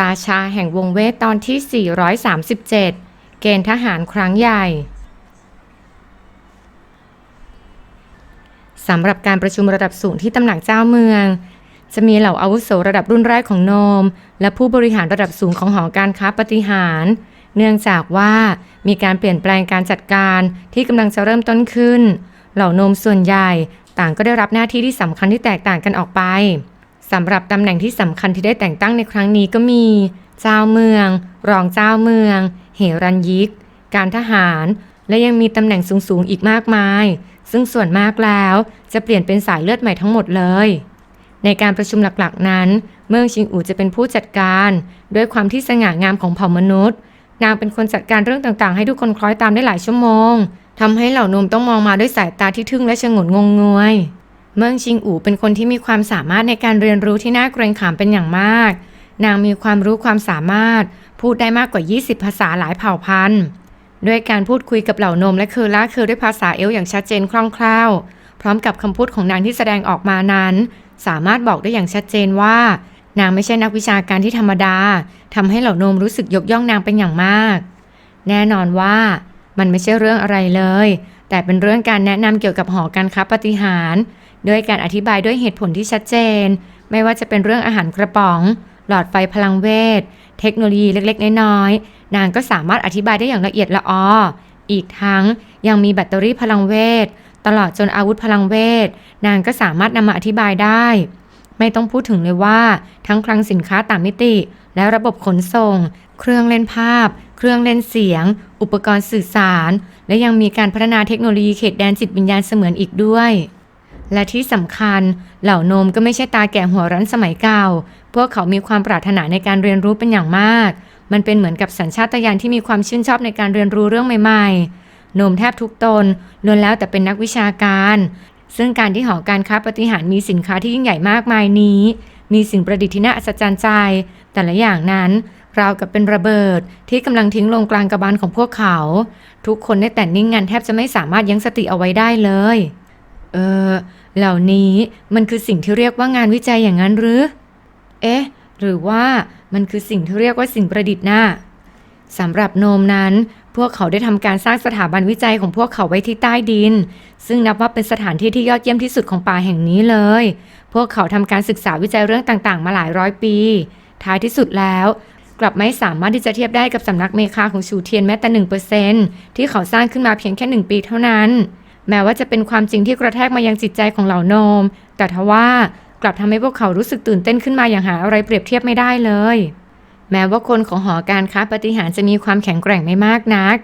ราชาแห่งวงเวทตอนที่ 437 เกณฑ์ทหารครั้งใหญ่ สำหรับการประชุมระดับสูงที่ตำหนักเจ้าเมือง จะมีเหล่าอาวุโสระดับรุ่นแรกของโนม และผู้บริหารระดับสูงของหอการค้าปฏิหาร เนื่องจากว่ามีการเปลี่ยนแปลงการจัดการที่กำลังจะเริ่มต้นขึ้น เหล่าโนมส่วนใหญ่ต่างก็ได้รับหน้าที่ที่สำคัญที่แตกต่างกันออกไป สำหรับตำแหน่งที่สำคัญที่ได้แต่งตั้งในครั้งนี้ก็มี เจ้าเมือง รองเจ้าเมือง เหรัญยิก การทหาร และยังมีตำแหน่งสูงๆอีกมากมาย ซึ่งส่วนมากแล้วจะเปลี่ยนเป็นสายเลือดใหม่ทั้งหมดเลย ในการประชุมหลักๆนั้น เมืองชิงอูจะเป็นผู้จัดการ ด้วยความที่สง่างามของเผ่ามนุษย์ นางเป็นคนจัดการเรื่องต่างๆ ให้ทุกคนคล้อยตามได้หลายชั่วโมงทำให้เหล่านมต้องมองมาด้วยสายตาที่ทึ่งและชงนงงงวย เมืองชิงอูเป็นคนที่มีความสามารถในการเรียนรู้ที่น่าเกรงขามเป็นอย่างมาก นางมีความรู้ความสามารถ พูดได้มากกว่า 20 ภาษาหลายเผ่าพันธุ์ ด้วยการพูดคุยกับเหล่านมและเคอล่าคือด้วยภาษาเอลอย่างชัดเจนคล่องแคล่ว พร้อมกับคำพูดของนางที่แสดงออกมานั้น สามารถบอกได้อย่างชัดเจนว่า นางไม่ใช่นักวิชาการที่ธรรมดาทำให้เหล่านมรู้สึกยกย่องนางเป็นอย่างมาก แน่นอนว่ามันไม่ใช่เรื่องอะไรเลย แต่เป็นเรื่องการแนะนำเกี่ยวกับหอการค้าปฏิหาร ด้วยการอธิบายด้วยเหตุผลที่ชัดเจน ไม่ว่าจะเป็นเรื่องอาหารกระป๋อง หลอดไฟพลังเวท เทคโนโลยีเล็กๆ น้อยๆ นางก็สามารถอธิบายได้อย่างละเอียดละอออีกทั้งยังมีแบตเตอรี่พลังเวท ตลอดจนอาวุธพลังเวท นางก็สามารถนำมาอธิบายได้ ไม่ต้องพูดถึงเลยว่าทั้งคลังสินค้าต่างมิติ และระบบขนส่ง เครื่องเล่นภาพ เครื่องเล่นเสียง อุปกรณ์สื่อสาร และยังมีการพัฒนาเทคโนโลยีเขตแดนจิตวิญญาณเสมือนอีกด้วย และที่สำคัญเหล่าโนมก็ไม่ใช่ตาแก่หัวรั้นสมัยเก่า พวกเขามีความปรารถนาในการเรียนรู้เป็นอย่างมาก มันเป็นเหมือนกับสัญชาตญาณที่มีความชื่นชอบในการเรียนรู้เรื่องใหม่ ๆ โนมแทบทุกตนล้วนแล้วแต่เป็นนักวิชาการ ซึ่งการที่หอการค้าปฏิหารมีสินค้าที่ยิ่งใหญ่มากมายนี้ มีสิ่งประดิษฐ์ที่น่าอัศจรรย์ใจ แต่ละอย่างนั้นราวกับเป็นระเบิดที่กำลังทิ้งลงกลางกระบาลของพวกเขา ทุกคนได้แต่นิ่งงันแทบจะไม่สามารถยั้งสติเอาไว้ได้เลย เออ เหล่านี้มันคือสิ่งที่เรียกว่างานวิจัยอย่างนั้นหรือ เอ๊ะ หรือว่ามันคือสิ่งที่เรียกว่าสิ่งประดิษฐ์น่ะสำหรับโนมนั้น พวกเขาได้ทำการสร้างสถาบันวิจัยของพวกเขาไว้ที่ใต้ดิน ซึ่งนับว่าเป็นสถานที่ที่ยอดเยี่ยมที่สุดของป่าแห่งนี้เลย พวกเขาทำการศึกษาวิจัยเรื่องต่างๆ มาหลายร้อยปี ท้ายที่สุดแล้ว กลับไม่สามารถที่จะเทียบได้กับสำนักเมคาของชูเทียนแม้แต่หนึ่งเปอร์เซนที่เขาสร้างขึ้นมาเพียงแค่หนึ่งปีเท่านั้น แม้ว่าจะเป็นความจริงที่กระแทกมายังจิตใจของเหล่าโนม แต่ทว่ากลับทำให้พวกเขารู้สึกตื่นเต้นขึ้นมาอย่างหาอะไรเปรียบเทียบไม่ได้เลย แม้ว่าคนของหอการค้าปฏิหารจะมีความแข็งแกร่งไม่มากนัก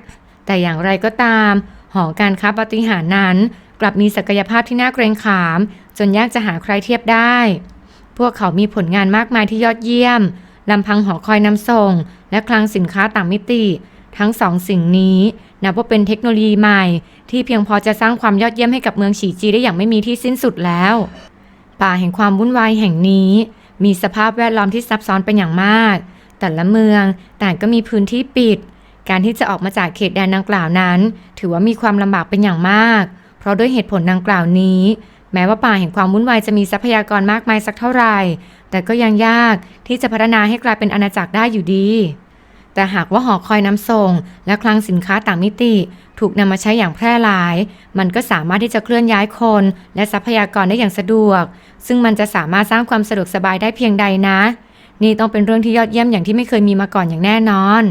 แต่อย่างไรก็ตาม หอการค้าปฏิหารนั้น กลับมีศักยภาพที่น่าเกรงขาม จนยากจะหาใครเทียบได้ พวกเขามีผลงานมากมายที่ยอดเยี่ยมลำพังหอคอยนำส่ง และคลังสินค้าต่างมิติ ทั้งสองสิ่งนี้นับว่าเป็นเทคโนโลยีใหม่ ที่เพียงพอจะสร้างความยอดเยี่ยมให้กับเมืองฉีจีได้อย่างไม่มีที่สิ้นสุดแล้ว ป่าแห่งความวุ่นวายแห่งนี้ มีสภาพแวดล้อมที่ซับซ้อนเป็นอย่างมาก แต่ละเมืองต่างก็มีพื้นที่ปิด การที่จะออกมาจากเขตแดนดังกล่าวนั้น ถือว่ามีความลำบากเป็นอย่างมาก เพราะด้วยเหตุผลดังกล่าวนี้ แม้ว่าป่าแห่งความวุ่นวายจะมีทรัพยากรมากมายสักเท่าไหร่ แต่ก็ยังยากที่จะพัฒนาให้กลายเป็นอาณาจักรได้อยู่ดี แต่หากว่าหอคอยนำส่ง และคลังสินค้าต่างมิติ ถูกนำมาใช้อย่างแพร่หลาย มันก็สามารถที่จะเคลื่อนย้ายคน และทรัพยากรได้อย่างสะดวก ซึ่งมันจะสามารถสร้างความสะดวกสบายได้เพียงใดนะ นี่ต้องเป็นเรื่องที่ยอดเยี่ยมอย่างที่ไม่เคยมีมาก่อนอย่างแน่นอน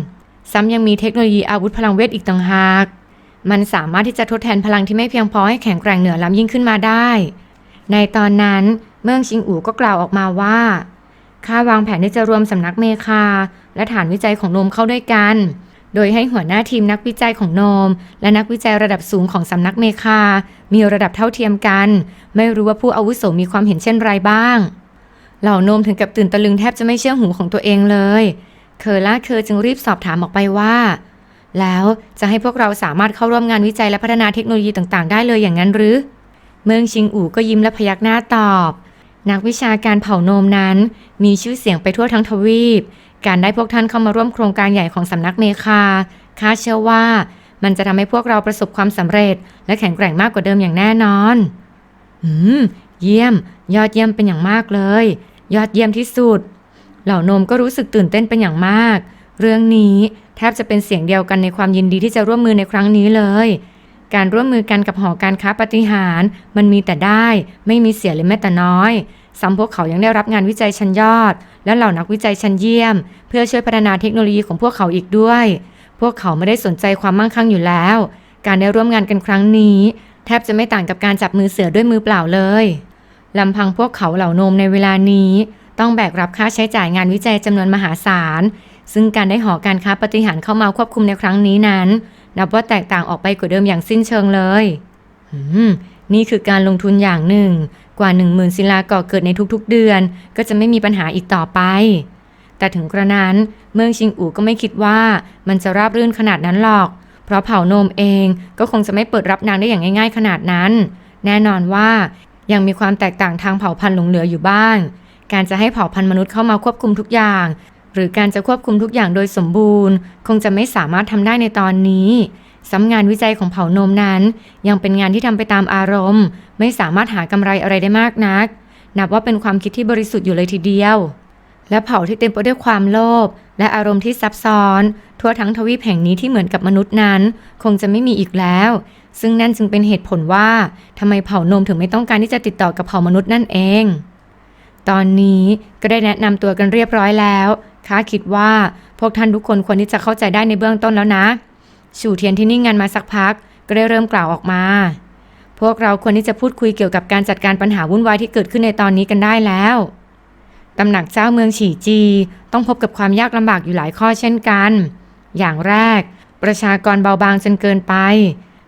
ซ้ำยังมีเทคโนโลยีอาวุธพลังเวทอีกต่างหาก มันสามารถที่จะทดแทนพลังที่ไม่เพียงพอให้แข็งแกร่งเหนือล้ำยิ่งขึ้นมาได้ ในตอนนั้นเมืองชิงอู่ก็กล่าวออกมาว่าข้าวางแผนที่จะรวมสำนักเมคา และฐานวิจัยของโนมเข้าด้วยกัน โดยให้หัวหน้าทีมนักวิจัยของโนม และนักวิจัยระดับสูงของสำนักเมคา มีระดับเท่าเทียมกัน ไม่รู้ว่าผู้อาวุโสมีความเห็นเช่นไรบ้าง เหล่าโนมถึงกับตื่นตะลึงแทบจะไม่เชื่อหูของตัวเองเลย เคอล่าเคอจึงรีบสอบถามออกไปว่า แล้วจะให้พวกเราสามารถเข้าร่วมงานวิจัยและพัฒนาเทคโนโลยีต่างๆ ได้เลยอย่างนั้นหรือ เมืองชิงอู่ก็ยิ้มและพยักหน้าตอบนักวิชาการเผ่าโนมนั้น มีชื่อเสียงไปทั่วทั้งทวีป การได้พวกท่านเข้ามาร่วมโครงการใหญ่ของสำนักเมคาข้าเชื่อว่ามันจะทำให้พวกเราประสบความสำเร็จ และแข็งแกร่งมากกว่าเดิมอย่างแน่นอน อืม เยี่ยม ยอดเยี่ยมเป็นอย่างมากเลย ยอดเยี่ยมที่สุด เหล่านมก็รู้สึกตื่นเต้นเป็นอย่างมาก เรื่องนี้แทบจะเป็นเสียงเดียวกันในความยินดีที่จะร่วมมือในครั้งนี้เลย การร่วมมือกันกับหอการค้าปฏิหาร มันมีแต่ได้ไม่มีเสียเลยแม้แต่น้อยซ้ำพวกเขายังได้รับงานวิจัยชั้นยอด และเหล่านักวิจัยชั้นเยี่ยม เพื่อช่วยพัฒนาเทคโนโลยีของพวกเขาอีกด้วย พวกเขาไม่ได้สนใจความมั่งคั่งอยู่แล้ว การได้ร่วมงานกันครั้งนี้ แทบจะไม่ต่างกับการจับมือเสือด้วยมือเปล่าเลยลำพังพวกเขาเหล่าโนมในเวลานี้ ต้องแบกรับค่าใช้จ่ายงานวิจัยจำนวนมหาศาลซึ่งการได้หอการค้าปฏิหารเข้ามาควบคุมในครั้งนี้นั้น นับว่าแตกต่างออกไปกว่าเดิมอย่างสิ้นเชิงเลยนี่คือการลงทุนอย่างหนึ่ง กว่า 1 0,000ศิลาก่อเกิดในทุกๆเดือน ก็จะไม่มีปัญหาอีกต่อไป แต่ถึงกระนั้นเมืองชิงอู่ก็ไม่คิดว่ามันจะราบรื่นขนาดนั้นหรอก เพราะเผ่าโนมเองก็คงจะไม่เปิดรับนางได้อย่างง่าย ๆ ขนาดนั้น แน่นอนว่ายังมีความแตกต่างทางเผ่าพันธุ์หลงเหลืออยู่บ้าง การจะให้เผ่าพันธุ์มนุษย์เข้ามาควบคุมทุกอย่าง หรือการจะควบคุมทุกอย่างโดยสมบูรณ์ คงจะไม่สามารถทำได้ในตอนนี้ซ้ำงานวิจัยของเผ่านมนั้น ยังเป็นงานที่ทำไปตามอารมณ์ ไม่สามารถหากำไรอะไรได้มากนัก นับว่าเป็นความคิดที่บริสุทธิ์อยู่เลยทีเดียว และเผ่าที่เต็มไปด้วยความโลภและอารมณ์ที่ซับซ้อน ทั่วทั้งทวีปแห่งนี้ที่เหมือนกับมนุษย์นั้น คงจะไม่มีอีกแล้ว ซึ่งนั่นจึงเป็นเหตุผลว่าทำไมเผ่านมถึงไม่ต้องการที่จะติดต่อกับเผ่ามนุษย์นั่นเอง ตอนนี้ก็ได้แนะนำตัวกันเรียบร้อยแล้ว ข้าคิดว่าพวกท่านทุกคนควรที่จะเข้าใจได้ในเบื้องต้นแล้วนะชูเทียนที่นิ่งงันมาสักพัก ก็ได้เริ่มกล่าวออกมา พวกเราควรที่จะพูดคุยเกี่ยวกับการจัดการปัญหาวุ่นวายที่เกิดขึ้นในตอนนี้กันได้แล้วตำหนักเจ้าเมืองฉีจี ต้องพบกับความยากลำบากอยู่หลายข้อเช่นกัน อย่างแรก ประชากรเบาบางจนเกินไป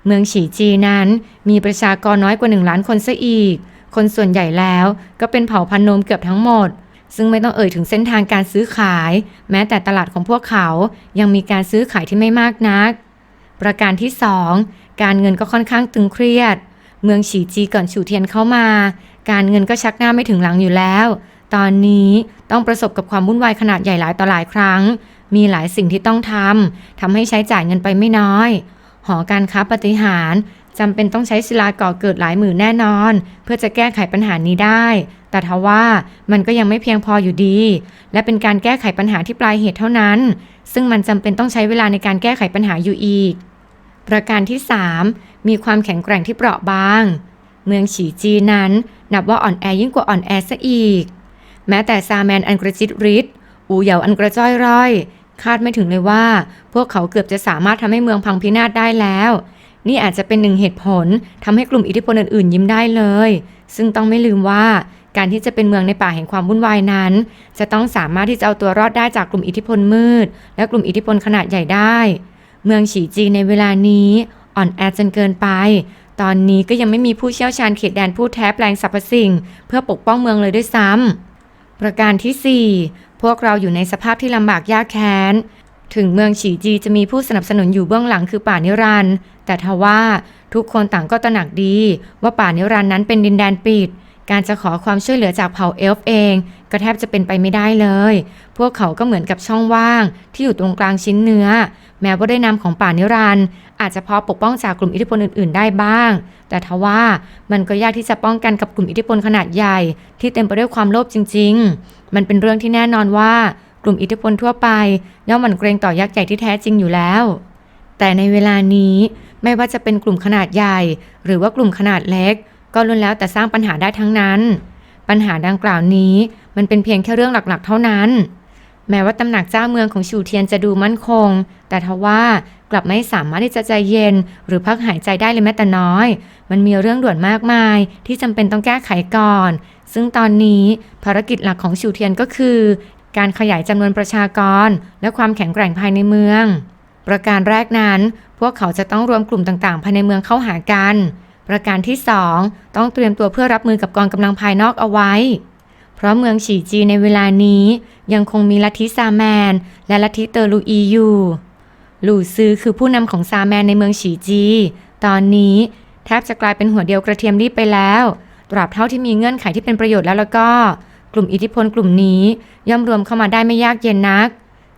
เมืองฉีจีนั้นมีประชากรน้อยกว่าหนึ่งล้านคนซะอีก คนส่วนใหญ่แล้วก็เป็นเผ่าพันธุ์โนมเกือบทั้งหมด ซึ่งไม่ต้องเอ่ยถึงเส้นทางการซื้อขาย แม้แต่ตลาดของพวกเขายังมีการซื้อขายที่ไม่มากนัก ประการที่ 2 การเงินก็ค่อนข้างตึงเครียด เมืองฉีจีก่อนฉูเทียนเข้ามา การเงินก็ชักหน้าไม่ถึงหลังอยู่แล้ว ตอนนี้ต้องประสบกับความวุ่นวายขนาดใหญ่หลายต่อหลายครั้ง มีหลายสิ่งที่ต้องทำทำให้ใช้จ่ายเงินไปไม่น้อย หอการค้าปฏิหาร จำเป็นต้องใช้ศิลาก่อเกิดหลายหมื่นแน่นอน เพื่อจะแก้ไขปัญหานี้ได้ แต่ทว่ามันก็ยังไม่เพียงพออยู่ดี และเป็นการแก้ไขปัญหาที่ปลายเหตุเท่านั้น ซึ่งมันจำเป็นต้องใช้เวลาในการแก้ไขปัญหาอยู่อีก ประการที่ 3 มีความแข็งแกร่งที่เปราะบาง เมืองฉีจีนั้น นับว่าอ่อนแอยิ่งกว่าอ่อนแอซะอีก แม้แต่ซาแมนอันกระจิตริดอูเหยาอันกระจ้อยร่อยคาดไม่ถึงเลยว่า พวกเขาเกือบจะสามารถทำให้เมืองพังพินาศได้แล้ว นี่อาจจะเป็นหนึ่งเหตุผลทำให้กลุ่มอิทธิพลอื่นๆ ยิ้มได้เลย ซึ่งต้องไม่ลืมว่าการที่จะเป็นเมืองในป่าแห่งความวุ่นวายนั้น จะต้องสามารถที่จะเอาตัวรอดได้จากกลุ่มอิทธิพลมืด และกลุ่มอิทธิพลขนาดใหญ่ได้ เมืองฉีจีในเวลานี้อ่อนแอจนเกินไป ตอนนี้ก็ยังไม่มีผู้เชี่ยวชาญเขตแดนผู้แท้แปลงสรรพสิ่ง เพื่อปกป้องเมืองเลยด้วยซ้ำประการที่ 4 พวกเราอยู่ในสภาพที่ลำบากยากแค้น ถึงเมืองฉีจีจะมีผู้สนับสนุนอยู่เบื้องหลังคือป่านิรันด์แต่ทว่าทุกคนต่างก็ตระหนักดี ว่าป่านิรันด์นั้นเป็นดินแดนปิด การจะขอความช่วยเหลือจากเผ่าเอลฟ์เอง ก็แทบจะเป็นไปไม่ได้เลย พวกเขาก็เหมือนกับช่องว่าง ที่อยู่ตรงกลางชิ้นเนื้อ แม้ว่าได้นำของป่านิรันด์อาจจะพอปกป้องจากกลุ่มอิทธิพลอื่น ๆ ได้บ้าง แต่ทว่ามันก็ยากที่จะป้องกันกับกลุ่มอิทธิพลขนาดใหญ่ ที่เต็มไปด้วยความโลภจริง ๆ มันเป็นเรื่องที่แน่นอนว่า กลุ่มอิทธิพลทั่วไปย่อมหมั่นเกรงต่อยักษ์ใหญ่ที่แท้จริงอยู่แล้ว แต่ในเวลานี้ไม่ว่าจะเป็นกลุ่มขนาดใหญ่ หรือว่ากลุ่มขนาดเล็ก ก็ล้วนแล้วแต่สร้างปัญหาได้ทั้งนั้น ปัญหาดังกล่าวนี้มันเป็นเพียงแค่เรื่องหลักๆ เท่านั้น แม้ว่าตำหนักเจ้าเมืองของชูเทียนจะดูมั่นคง แต่ทว่ากลับไม่สามารถที่จะใจเย็น หรือพักหายใจได้เลยแม้แต่น้อย มันมีเรื่องด่วนมากมาย ที่จำเป็นต้องแก้ไขก่อน ซึ่งตอนนี้ภารกิจหลักของชูเทียนก็คือ การขยายจำนวนประชากร และความแข็งแกร่งภายในเมือง ประการแรกนั้น พวกเขาจะต้องรวมกลุ่มต่างๆ ภายในเมืองเข้าหากัน ประการที่ 2 ต้องเตรียมตัวเพื่อรับมือกับกองกำลังภายนอกเอาไว้ เพราะเมืองฉีจีในเวลานี้ยังคงมีลัทธิซาแมน และลัทธิเตอร์ลูอีอยู่หลู่ซือคือผู้นำของซาแมนในเมืองฉีจี ตอนนี้แทบจะกลายเป็นหัวเดียวกระเทียมรีบไปแล้ว ตราบเท่าที่มีเงื่อนไขที่เป็นประโยชน์แล้วแล้วก็ กลุ่มอิทธิพลกลุ่มนี้ ย่อมรวมเข้ามาได้ไม่ยากเย็นนัก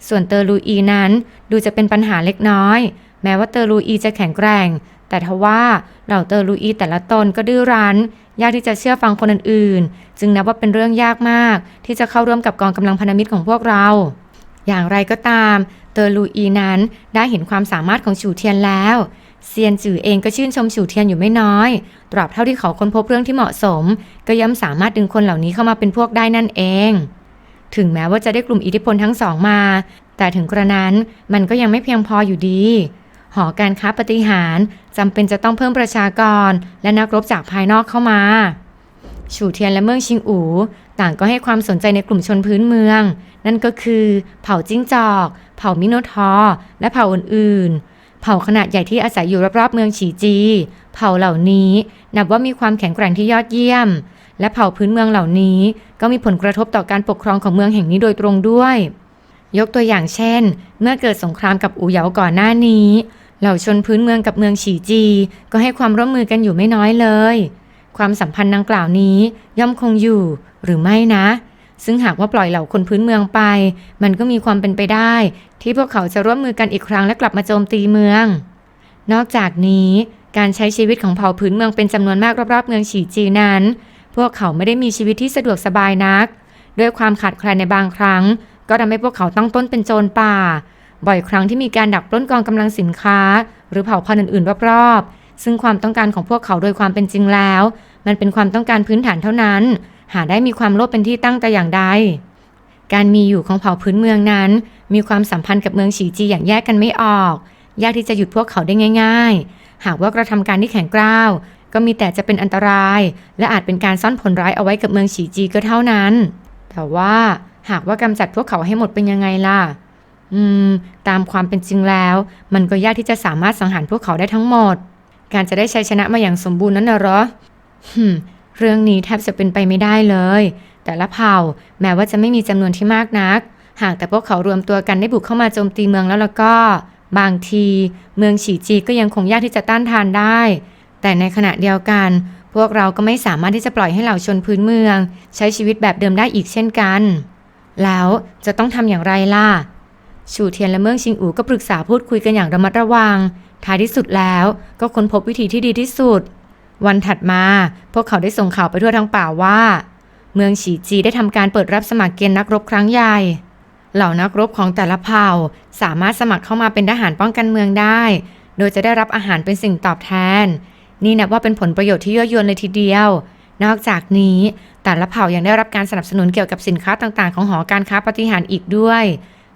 ส่วนเตอร์ลูอีนั้นดูจะเป็นปัญหาเล็กน้อย แม้ว่าเตอร์ลูอีจะแข็งแกร่ง แต่ทว่าเหล่าเตอร์ลูอีแต่ละตนก็ดื้อรั้น ยากที่จะเชื่อฟังคนอื่นๆ จึงนับว่าเป็นเรื่องยากมาก ที่จะเข้าร่วมกับกองกำลังพันธมิตรของพวกเรา อย่างไรก็ตาม เตอร์ลูอีนั้นได้เห็นความสามารถของฉูเทียนแล้ว เซียนจือเองก็ชื่นชมฉูเทียนอยู่ไม่น้อย ตราบเท่าที่เขาค้นพบเรื่องที่เหมาะสม ก็ย่อมสามารถดึงคนเหล่านี้เข้ามาเป็นพวกได้นั่นเอง ถึงแม้ว่าจะได้กลุ่มอิทธิพลทั้งสองมา แต่ถึงกระนั้นมันก็ยังไม่เพียงพออยู่ดี หอการค้าปฏิหารจำเป็นจะต้องเพิ่มประชากร และนักรบจากภายนอกเข้ามาฉูเทียนและเมืองชิงอู ต่างก็ให้ความสนใจในกลุ่มชนพื้นเมือง นั่นก็คือ เผ่าจิ้งจอก เผ่ามิโนทอและเผ่าอื่นๆ ผ่าขนาดใหญ่ที่อาศัยอยู่รอบๆเมืองฉีจี เผ่าเหล่านี้นับว่ามีความแข็งแกร่งที่ยอดเยี่ยม และเผ่าพื้นเมืองเหล่านี้ก็มีผลกระทบต่อการปกครองของเมืองแห่งนี้โดยตรงด้วย ยกตัวอย่างเช่น เมื่อเกิดสงครามกับอูเหยาก่อนหน้านี้ เหล่าชนพื้นเมืองกับเมืองฉีจี ก็ให้ความร่วมมือกันอยู่ไม่น้อยเลย ความสัมพันธ์ดังกล่าวนี้ย่อมคงอยู่หรือไม่นะ ซึ่งหากว่าปล่อยเหล่าคนพื้นเมืองไป มันก็มีความเป็นไปได้ ที่พวกเขาจะร่วมมือกันอีกครั้งและกลับมาโจมตีเมือง นอกจากนี้การใช้ชีวิตของเผ่าพื้นเมืองเป็นจำนวนมากรอบๆเมืองฉีจีนั้น พวกเขาไม่ได้มีชีวิตที่สะดวกสบายนัก ด้วยความขาดแคลนในบางครั้ง ก็ทำให้พวกเขาต้องต้นเป็นโจรป่า บ่อยครั้งที่มีการดักปล้นกองกำลังสินค้า หรือเผ่าพันธุ์อื่นๆรอบๆซึ่งความต้องการของพวกเขาโดยความเป็นจริงแล้ว มันเป็นความต้องการพื้นฐานเท่านั้น หาได้มีความโลภเป็นที่ตั้งแต่อย่างใด การมีอยู่ของเผ่าพื้นเมืองนั้น มีความสัมพันธ์กับเมืองฉีจีอย่างแยกกันไม่ออก ยากที่จะหยุดพวกเขาได้ง่าย ๆ หากว่ากระทำการที่แข็งกร้าว ก็มีแต่จะเป็นอันตราย และอาจเป็นการซ่อนผลร้ายเอาไว้กับเมืองฉีจีก็เท่านั้น แต่ว่าหากว่ากำจัดพวกเขาให้หมดเป็นยังไงล่ะ อืม ตามความเป็นจริงแล้ว มันก็ยากที่จะสามารถสังหารพวกเขาได้ทั้งหมด การจะได้ชัยชนะมาอย่างสมบูรณ์นั้นน่ะหรอฮึม เรื่องนี้แทบจะเป็นไปไม่ได้เลย แต่ละเผ่าแม้ว่าจะไม่มีจำนวนที่มากนัก หากแต่พวกเขารวมตัวกันได้บุกเข้ามาโจมตีเมืองแล้วแล้วก็ บางที เมืองฉีจีก็ยังคงยากที่จะต้านทานได้ แต่ในขณะเดียวกัน พวกเราก็ไม่สามารถที่จะปล่อยให้เหล่าชนพื้นเมือง ใช้ชีวิตแบบเดิมได้อีกเช่นกัน แล้วจะต้องทำอย่างไรล่ะชูเทียนและเมืองชิงอูก็ปรึกษาพูดคุยกันอย่างระมัดระวัง ท้ายที่สุดแล้วก็ค้นพบวิธีที่ดีที่สุด วันถัดมา พวกเขาได้ส่งข่าวไปทั่วทั้งป่าว่า เมืองฉีจีได้ทำการเปิดรับสมัครเกณฑ์นักรบครั้งใหญ่ เหล่านักรบของแต่ละเผ่า สามารถสมัครเข้ามาเป็นทหารป้องกันเมืองได้ โดยจะได้รับอาหารเป็นสิ่งตอบแทน นี่นับว่าเป็นผลประโยชน์ที่ยั่วยวนเลยทีเดียว นอกจากนี้ แต่ละเผ่ายังได้รับการสนับสนุนเกี่ยวกับสินค้าต่างๆ ของหอการค้าปฏิหารอีกด้วย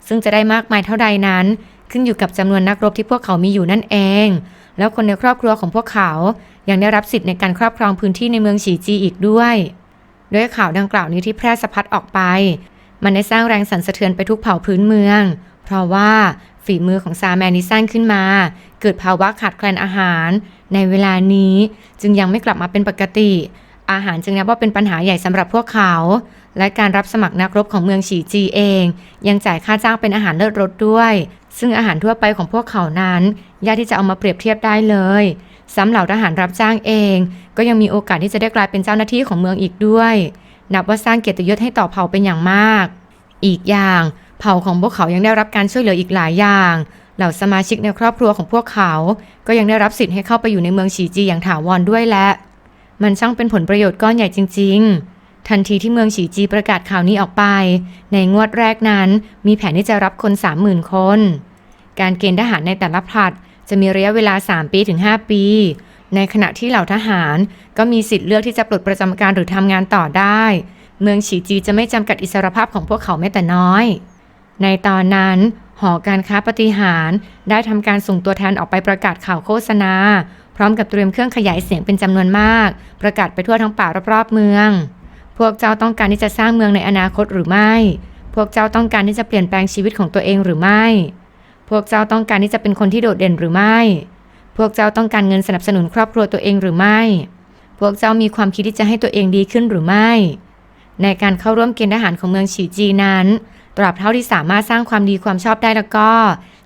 ซึ่งจะได้มากมายเท่าใดนั้น ขึ้นอยู่กับจำนวนนักรบที่พวกเขามีอยู่นั่นเอง แล้วคนในครอบครัวของพวกเขา ยังได้รับสิทธิ์ในการครอบครองพื้นที่ในเมืองฉีจีอีกด้วยด้วยข่าวดังกล่าวนี้ที่แพร่สะพัดออกไป มันได้สร้างแรงสั่นสะเทือนไปทุกเผ่าพื้นเมือง เพราะว่าฝีมือของซาแมนนี้สร้างขึ้นมา เกิดภาวะขาดแคลนอาหาร ในเวลานี้จึงยังไม่กลับมาเป็นปกติ อาหารจึงนับว่าเป็นปัญหาใหญ่สำหรับพวกเขา และการรับสมัครนักรบของเมืองฉีจีเอง ยังจ่ายค่าจ้างเป็นอาหารเลิศรสด้วย ซึ่งอาหารทั่วไปของพวกเขานั้นยากที่จะเอามาเปรียบเทียบได้เลย สำหรับทหารรับจ้างเอง ก็ยังมีโอกาสที่จะได้กลายเป็นเจ้าหน้าที่ของเมืองอีกด้วย นับว่าสร้างเกียรติยศให้ต่อเผ่าเป็นอย่างมาก อีกอย่างเผ่าของพวกเขายังได้รับการช่วยเหลืออีกหลายอย่าง เหล่าสมาชิกในครอบครัวของพวกเขา ก็ยังได้รับสิทธิ์ให้เข้าไปอยู่ในเมืองฉีจีอย่างถาวรด้วยและ มันช่างเป็นผลประโยชน์ก้อนใหญ่จริง ๆทันทีที่เมืองฉีจีประกาศข่าวนี้ออกไป ในงวดแรกนั้น มีแผนที่จะรับคน 30,000 คน การเกณฑ์ทหารในแต่ละผลัด จะมีระยะเวลา 3 ปีถึง 5 ปี ในขณะที่เหล่าทหาร ก็มีสิทธิ์เลือกที่จะปลดประจำการหรือทำงานต่อได้ เมืองฉีจีจะไม่จำกัดอิสรภาพของพวกเขาแม้แต่น้อย ในตอนนั้น หอการค้าปฏิหารได้ทำการส่งตัวแทนออกไปประกาศข่าวโฆษณา พร้อมกับเตรียมเครื่องขยายเสียงเป็นจำนวนมาก ประกาศไปทั่วทั้งป่ารอบๆเมือง พวกเจ้าต้องการที่จะสร้างเมืองในอนาคตหรือไม่ พวกเจ้าต้องการที่จะเปลี่ยนแปลงชีวิตของตัวเองหรือไม่ พวกเจ้าต้องการที่จะเป็นคนที่โดดเด่นหรือไม่ พวกเจ้าต้องการเงินสนับสนุนครอบครัวตัวเองหรือไม่ พวกเจ้ามีความคิดที่จะให้ตัวเองดีขึ้นหรือไม่ ในการเข้าร่วมเกณฑ์ทหารของเมืองฉีจีนั้น ตราบเท่าที่สามารถสร้างความดีความชอบได้แล้วก็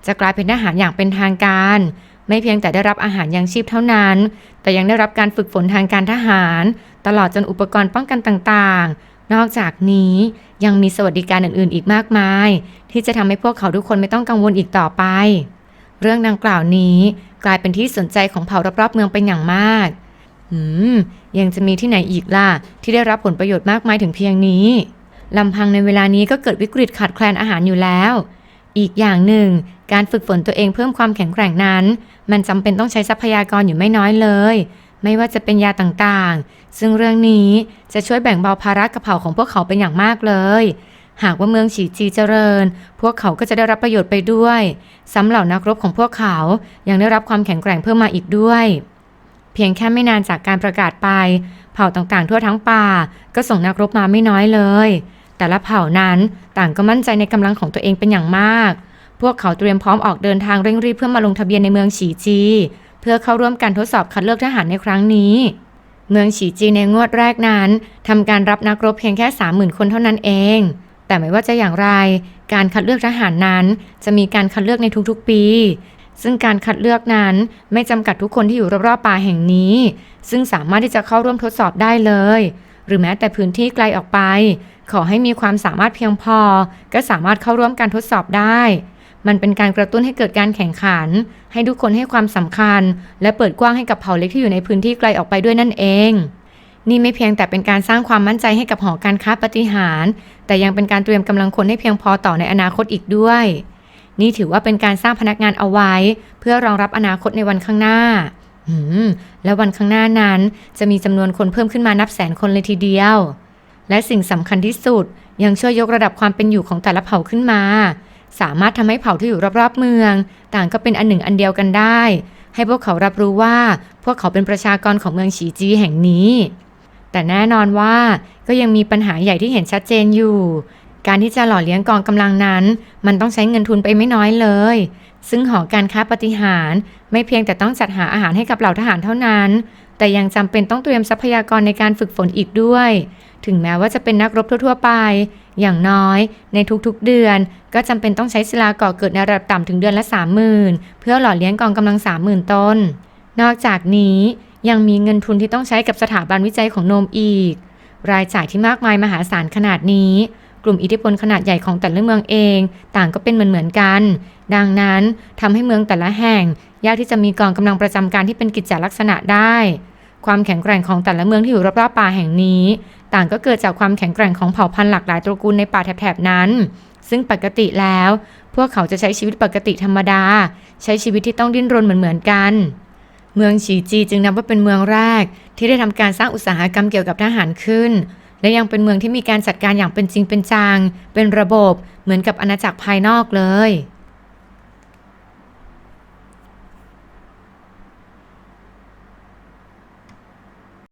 จะกลายเป็นทหารอย่างเป็นทางการ ไม่เพียงแต่ได้รับอาหารยังชีพเท่านั้น แต่ยังได้รับการฝึกฝนทางการทหาร ตลอดจนอุปกรณ์ป้องกันต่างๆ นอกจากนี้ยังมีสวัสดิการอื่น ๆ อีกมากมาย ที่จะทำให้พวกเขาทุกคนไม่ต้องกังวลอีกต่อไป เรื่องดังกล่าวนี้กลายเป็นที่สนใจของเผ่ารอบๆเมืองเป็นอย่างมาก อืม ยังจะมีที่ไหนอีกล่ะ ที่ได้รับผลประโยชน์มากมายถึงเพียงนี้ลำพังในเวลานี้ก็เกิดวิกฤตขาดแคลนอาหารอยู่แล้ว อีกอย่างหนึ่ง การฝึกฝนตัวเองเพิ่มความแข็งแกร่งนั้น มันจำเป็นต้องใช้ทรัพยากรอยู่ไม่น้อยเลย ไม่ว่าจะเป็นยาต่างๆ ซึ่งเรื่องนี้จะช่วยแบ่งเบาภาระกระเพราของพวกเขาเป็นอย่างมากเลย หากว่าเมืองฉีจีเจริญ พวกเขาก็จะได้รับประโยชน์ไปด้วยสำเหล่านักรบของพวกเขายังได้รับความแข็งแกร่งเพิ่มมาอีกด้วย เพียงแค่ไม่นานจากการประกาศไป เผ่าต่างๆ ทั่วทั้งป่า ก็ส่งนักรบมาไม่น้อยเลย แต่ละเผ่านั้นต่างก็มั่นใจในกำลังของตัวเองเป็นอย่างมาก พวกเขาเตรียมพร้อมออกเดินทางเร่งรีบเพื่อมาลงทะเบียนในเมืองฉีจี พื่อเข้าร่วมการทดสอบคัดเลือกทหารในครั้งนี้ เมืองฉีจีในงวดแรกนั้นทำการรับนักรบเพียงแค่ 30,000 คนเท่านั้นเอง แต่ไม่ว่าจะอย่างไร การคัดเลือกทหารนั้นจะมีการคัดเลือกในทุกๆปี ซึ่งการคัดเลือกนั้นไม่จำกัดทุกคนที่อยู่รอบๆป่าแห่งนี้ ซึ่งสามารถที่จะเข้าร่วมทดสอบได้เลย หรือแม้แต่พื้นที่ไกลออกไป ขอให้มีความสามารถเพียงพอ ก็สามารถเข้าร่วมการทดสอบได้ มันเป็นการกระตุ้นให้เกิดการแข่งขัน ให้ทุกคนให้ความสำคัญ และเปิดกว้างให้กับเผ่าเล็กที่อยู่ในพื้นที่ไกลออกไปด้วยนั่นเองนี่ไม่เพียงแต่เป็นการสร้างความมั่นใจให้กับหอการค้าปฏิหาร แต่ยังเป็นการเตรียมกำลังคนให้เพียงพอต่อในอนาคตอีกด้วย นี่ถือว่าเป็นการสร้างพนักงานเอาไว้ เพื่อรองรับอนาคตในวันข้างหน้าหืมและวันข้างหน้านั้น จะมีจำนวนคนเพิ่มขึ้นมานับแสนคนเลยทีเดียว และสิ่งสำคัญที่สุดยังช่วยยกระดับความเป็นอยู่ของแต่ละเผ่าขึ้นมา สามารถทำให้เผ่าที่อยู่รอบๆเมือง ต่างก็เป็นอันหนึ่งอันเดียวกันได้ ให้พวกเขารับรู้ว่าพวกเขาเป็นประชากรของเมืองฉีจีแห่งนี้ แต่แน่นอนว่าก็ยังมีปัญหาใหญ่ที่เห็นชัดเจนอยู่ การที่จะหล่อเลี้ยงกองกำลังนั้น มันต้องใช้เงินทุนไปไม่น้อยเลย ซึ่งหอการค้าปฏิหารไม่เพียงแต่ต้องจัดหาอาหารให้กับเหล่าทหารเท่านั้น แต่ยังจำเป็นต้องเตรียมทรัพยากรในการฝึกฝนอีกด้วย ถึงแม้ว่าจะเป็นนักรบทั่วๆไป อย่างน้อย ในทุกๆเดือน ก็จำเป็นต้องใช้ศิลาก่อเกิดในระดับต่ำถึงเดือนละ30,000เพื่อหล่อเลี้ยงกองกำลัง 30,000 ต้น นอกจากนี้ยังมีเงินทุนที่ต้องใช้กับสถาบันวิจัยของโนมอีก รายจ่ายที่มากมายมหาศาลขนาดนี้ กลุ่มอิทธิพลขนาดใหญ่ของแต่ละเมืองเอง ต่างก็เป็นเหมือนเหมือนกัน ดังนั้นทำให้เมืองแต่ละแห่ง ยากที่จะมีกองกำลังประจำการที่เป็นกิจจลักษณะได้ ความแข็งแกร่งของแต่ละเมืองที่อยู่รอบๆป่าแห่งนี้ ต่างก็เกิดจากความแข็งแกร่งของเผ่าพันธุ์หลากหลายตระกูลในป่าแถบๆนั้น ซึ่งปกติแล้ว พวกเขาจะใช้ชีวิตปกติธรรมดา ใช้ชีวิตที่ต้องดิ้นรนเหมือนๆกันเมืองฉีจีจึงนับว่าเป็นเมืองแรกที่ได้ทำการสร้างอุตสาหกรรมเกี่ยวกับทหารขึ้น และยังเป็นเมืองที่มีการจัดการอย่างเป็นจริงเป็นจัง เป็นระบบเหมือนกับอาณาจักรภายนอกเลย